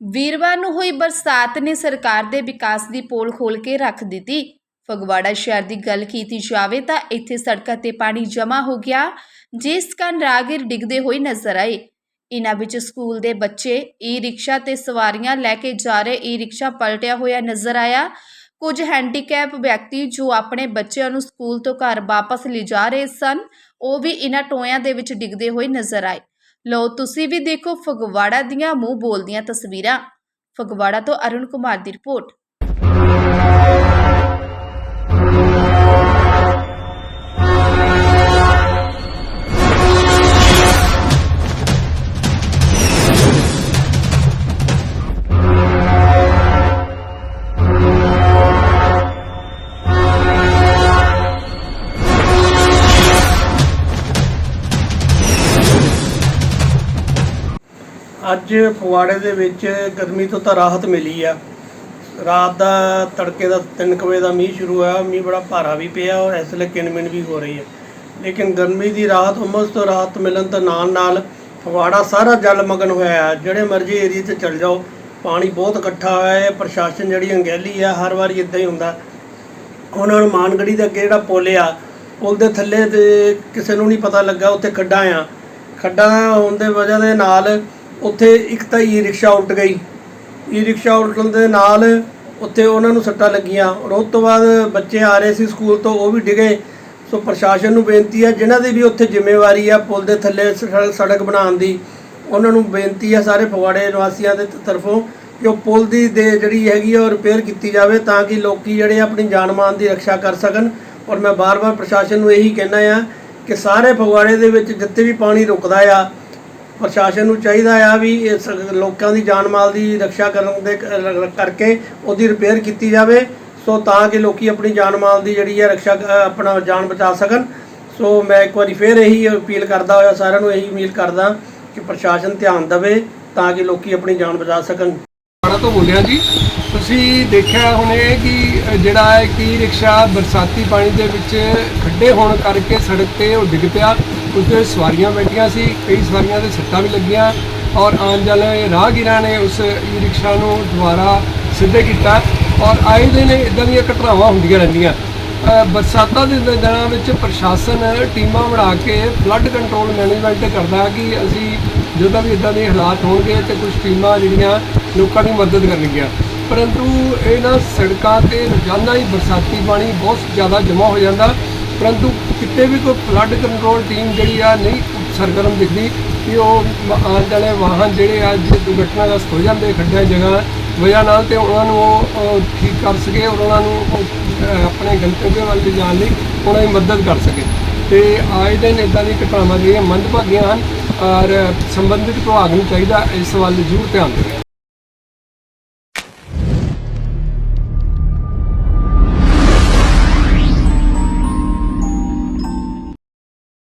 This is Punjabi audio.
ਵੀਰਵਾਰ ਨੂੰ ਹੋਈ ਬਰਸਾਤ ਨੇ ਸਰਕਾਰ ਦੇ ਵਿਕਾਸ ਦੀ ਪੋਲ ਖੋਲ ਕੇ ਰੱਖ ਦਿੱਤੀ। ਫਗਵਾੜਾ ਸ਼ਹਿਰ ਦੀ ਗੱਲ ਕੀਤੀ ਜਾਵੇ ਤਾਂ ਇੱਥੇ ਸੜਕਾਂ ਤੇ ਪਾਣੀ ਜਮ੍ਹਾਂ ਹੋ ਗਿਆ, ਜਿਸ ਕਾਰਨ ਰਾਹਗੀਰ ਡਿੱਗਦੇ ਹੋਏ ਨਜ਼ਰ ਆਏ। ਇਨ੍ਹਾਂ ਵਿੱਚ ਸਕੂਲ ਦੇ ਬੱਚੇ ਈ ਰਿਕਸ਼ਾ ਤੇ ਸਵਾਰੀਆਂ ਲੈ ਕੇ ਜਾ ਰਹੇ ਈ ਰਿਕਸ਼ਾ ਪਲਟਿਆ ਹੋਇਆ ਨਜ਼ਰ ਆਇਆ। ਕੁਝ ਹੈਂਡੀਕੈਪ ਵਿਅਕਤੀ ਜੋ ਆਪਣੇ ਬੱਚਿਆਂ ਨੂੰ ਸਕੂਲ ਤੋਂ ਘਰ ਵਾਪਸ ਲਿਜਾ ਰਹੇ ਸਨ, ਉਹ ਵੀ ਇਨ੍ਹਾਂ ਟੋਇਆਂ ਦੇ ਵਿੱਚ ਡਿੱਗਦੇ ਹੋਏ ਨਜ਼ਰ ਆਏ। ਲਓ, ਤੁਸੀਂ ਵੀ ਦੇਖੋ ਫਗਵਾੜਾ ਦੀਆਂ ਮੂੰਹ ਬੋਲਦੀਆਂ ਤਸਵੀਰਾਂ। ਫਗਵਾੜਾ ਤੋਂ ਅਰੁਣ ਕੁਮਾਰ ਦੀ ਰਿਪੋਰਟ। ਅੱਜ ਫਗਵਾੜੇ ਦੇ ਵਿੱਚ ਗਰਮੀ ਤੋਂ ਤਾਂ ਰਾਹਤ ਮਿਲੀ ਆ। ਰਾਤ ਦਾ ਤੜਕੇ ਦਾ 3 ਵਜੇ ਦਾ ਮੀਂਹ ਸ਼ੁਰੂ ਹੋਇਆ, ਮੀਂਹ ਬੜਾ ਭਾਰਾ ਵੀ ਪਿਆ ਔਰ ਇਸ ਵੇਲੇ ਕਿਣਮਿਣ ਵੀ ਹੋ ਰਹੀ ਹੈ ਲੇਕਿਨ ਗਰਮੀ ਦੀ ਰਾਹਤ, ਉਮਸ ਤੋਂ ਰਾਹਤ ਮਿਲਣ ਤੋਂ ਨਾਲ ਨਾਲ ਫਗਵਾੜਾ ਸਾਰਾ ਜਲ ਮਗਨ ਹੋਇਆ ਹੈ ਜਿਹੜੇ ਮਰਜ਼ੀ ਏਰੀਏ 'ਚ ਚਲ ਜਾਓ, ਪਾਣੀ ਬਹੁਤ ਇਕੱਠਾ ਹੋਇਆ ਹੈ, ਪ੍ਰਸ਼ਾਸਨ ਜਿਹੜੀ ਅੰਗੈਲੀ ਆ, ਹਰ ਵਾਰੀ ਇਦਾਂ ਹੀ ਹੁੰਦਾ। ਉਹਨਾਂ ਨੂੰ ਮਾਨਗੜੀ ਦੇ ਅੱਗੇ ਜਿਹੜਾ ਪੁਲ ਆ, ਪੁਲ ਦੇ ਥੱਲੇ ਤੇ ਕਿਸੇ ਨੂੰ ਨਹੀਂ ਪਤਾ ਲੱਗਾ, ਉੱਥੇ ਖੱਡਾਂ ਆ। ਖੱਡਾਂ ਹੋਣ ਦੇ ਵਜ੍ਹਾ ਦੇ ਨਾਲ ਉੱਥੇ ਇੱਕ ਤਾਂ ਈ ਰਿਕਸ਼ਾ ਉਲਟ ਗਈ। ਈ ਰਿਕਸ਼ਾ ਉਲਟਣ ਦੇ ਨਾਲ ਉੱਥੇ ਉਹਨਾਂ ਨੂੰ ਸੱਟਾਂ ਲੱਗੀਆਂ। ਔਰ ਉਸ ਤੋਂ ਬਾਅਦ ਬੱਚੇ ਆ ਰਹੇ ਸੀ ਸਕੂਲ ਤੋਂ, ਉਹ ਵੀ ਡਿਗੇ। ਸੋ ਪ੍ਰਸ਼ਾਸਨ ਨੂੰ ਬੇਨਤੀ ਹੈ ਜਿਨ੍ਹਾਂ ਦੀ ਵੀ ਉੱਥੇ ਜ਼ਿੰਮੇਵਾਰੀ ਆ ਪੁਲ ਦੇ ਥੱਲੇ ਸੜਕ ਬਣਾਉਣ ਦੀ, ਉਹਨਾਂ ਨੂੰ ਬੇਨਤੀ ਆ ਸਾਰੇ ਫਗਵਾੜੇ ਨਿਵਾਸੀਆਂ ਦੇ ਤਰਫੋਂ ਕਿ ਉਹ ਪੁਲ ਦੀ ਦੇ ਜਿਹੜੀ ਹੈਗੀ ਆ ਉਹ ਰਿਪੇਅਰ ਕੀਤੀ ਜਾਵੇ ਤਾਂ ਕਿ ਲੋਕੀ ਜਿਹੜੇ ਆਪਣੀ ਜਾਨ ਮਾਨ ਦੀ ਰੱਖਿਆ ਕਰ ਸਕਣ। ਔਰ ਮੈਂ ਬਾਰ-ਬਾਰ ਪ੍ਰਸ਼ਾਸਨ ਨੂੰ ਇਹੀ ਕਹਿਣਾ ਆ ਕਿ ਸਾਰੇ ਫਗਵਾੜੇ ਦੇ ਵਿੱਚ ਜਿੱਥੇ ਵੀ ਪਾਣੀ ਰੁਕਦਾ ਆ ਪ੍ਰਸ਼ਾਸਨ ਨੂੰ ਚਾਹੀਦਾ ਆ ਵੀ ਇਸ ਲੋਕਾਂ ਦੀ ਜਾਨ ਮਾਲ ਦੀ ਰੱਖਿਆ ਕਰਨ ਦੇ ਕ- ਕਰਕੇ ਉਹਦੀ ਰਿਪੇਅਰ ਕੀਤੀ ਜਾਵੇ। ਸੋ ਤਾਂ ਕਿ ਲੋਕੀ ਆਪਣੀ ਜਾਨ ਮਾਲ ਦੀ ਜਿਹੜੀ ਹੈ ਰੱਖਿਆ ਆਪਣਾ ਜਾਨ ਬਚਾ ਸਕਣ। ਸੋ ਮੈਂ ਇੱਕ ਵਾਰੀ ਫੇਰ ਇਹੀ ਅਪੀਲ ਕਰਦਾ ਹੋਇਆ ਸਾਰਿਆਂ ਨੂੰ, ਇਹੀ ਅਪੀਲ ਕਰਦਾ ਕਿ ਪ੍ਰਸ਼ਾਸਨ ਧਿਆਨ ਦੇਵੇ ਤਾਂ ਕਿ ਲੋਕੀ ਆਪਣੀ ਜਾਨ ਬਚਾ ਸਕਣ। ਫਗਵਾੜਾ ਤੋਂ ਬੋਲਿਆ ਜੀ। ਤੁਸੀਂ ਦੇਖਿਆ ਹੁਣੇ ਕਿ ਜਿਹੜਾ ਹੈ ਕਿ ਰਿਕਸ਼ਾ ਬਰਸਾਤੀ ਪਾਣੀ ਦੇ ਵਿੱਚ ਖੱਡੇ ਹੋਣ ਕਰਕੇ ਸੜਕ ਤੇ ਉਹ ਡਿੱਗ ਪਿਆ। ਉੱਤੇ ਸਵਾਰੀਆਂ ਬੈਠੀਆਂ ਸੀ, ਕਈ ਸਵਾਰੀਆਂ ਦੇ ਸੱਟਾਂ ਵੀ ਲੱਗੀਆਂ ਔਰ ਆਉਣ ਜਾਣ ਰਾਹਗੀਰਾਂ ਨੇ ਉਸ ਈ ਰਿਕਸ਼ਾ ਨੂੰ ਦੁਬਾਰਾ ਸਿੱਧੇ ਕੀਤਾ ਔਰ ਆਏ ਦਿਨ ਇਦਾਂ ਦੀਆਂ ਘਟਨਾਵਾਂ ਹੁੰਦੀਆਂ ਰਹਿੰਦੀਆਂ। ਬਰਸਾਤਾਂ ਦੇ ਦਿਨਾਂ ਵਿੱਚ ਪ੍ਰਸ਼ਾਸਨ ਟੀਮਾਂ ਬਣਾ ਕੇ ਫਲੱਡ ਕੰਟਰੋਲ ਮੈਨੇਜਮੈਂਟ ਕਰਦਾ ਕਿ ਅਸੀਂ ਜਦੋਂ ਵੀ ਇਦਾਂ ਦੇ ਹਾਲਾਤ ਹੋਣਗੇ ਤੇ ਕੁਝ ਟੀਮਾਂ ਜਿਹੜੀਆਂ ਲੋਕਾਂ ਦੀ ਮਦਦ ਕਰਨਗੀਆਂ। ਪਰੰਤੂ ਇਹਨਾਂ ਸੜਕਾਂ ਤੇ ਰੋਜ਼ਾਨਾ ਹੀ ਬਰਸਾਤੀ ਪਾਣੀ ਬਹੁਤ ਜ਼ਿਆਦਾ ਜਮ੍ਹਾਂ ਹੋ ਜਾਂਦਾ ਪਰੰਤੂ ਕਿਤੇ ਵੀ ਕੋਈ ਫਲੱਡ ਕੰਟਰੋਲ ਟੀਮ ਜਿਹੜੀ ਆ ਨਹੀਂ ਸਰਗਰਮ ਦਿਖਦੀ ਕਿ ਉਹ ਆਉਣ ਵਾਲੇ ਵਾਹਨ ਜਿਹੜੇ ਆ ਜੇ ਦੁਰਘਟਨਾਗ੍ਰਸਤ ਹੋ ਜਾਂਦੇ ਖੱਡਿਆਂ ਜਗ੍ਹਾ, ਵਜ੍ਹਾ ਨਾਲ ਤੇ ਉਹਨਾਂ ਨੂੰ ਉਹ ਠੀਕ ਕਰ ਸਕੇ ਔਰ ਉਹਨਾਂ ਨੂੰ ਆਪਣੇ ਗੰਤਵਯ ਵੱਲ ਲਿਜਾਣ ਲਈ ਉਹਨਾਂ ਦੀ ਮਦਦ ਕਰ ਸਕੇ। ਤੇ ਆਏ ਦਿਨ ਇਦਾਂ ਦੀ ਘਟਨਾਵਾਂ ਜਿਹੜੀਆਂ ਮੰਦਭਾਗੀਆਂ ਹਨ, ਔਰ ਸੰਬੰਧਿਤ ਵਿਭਾਗ ਨੂੰ ਚਾਹੀਦਾ ਇਸ ਵੱਲ ਜ਼ਰੂਰ ਧਿਆਨ ਦੇਵੇ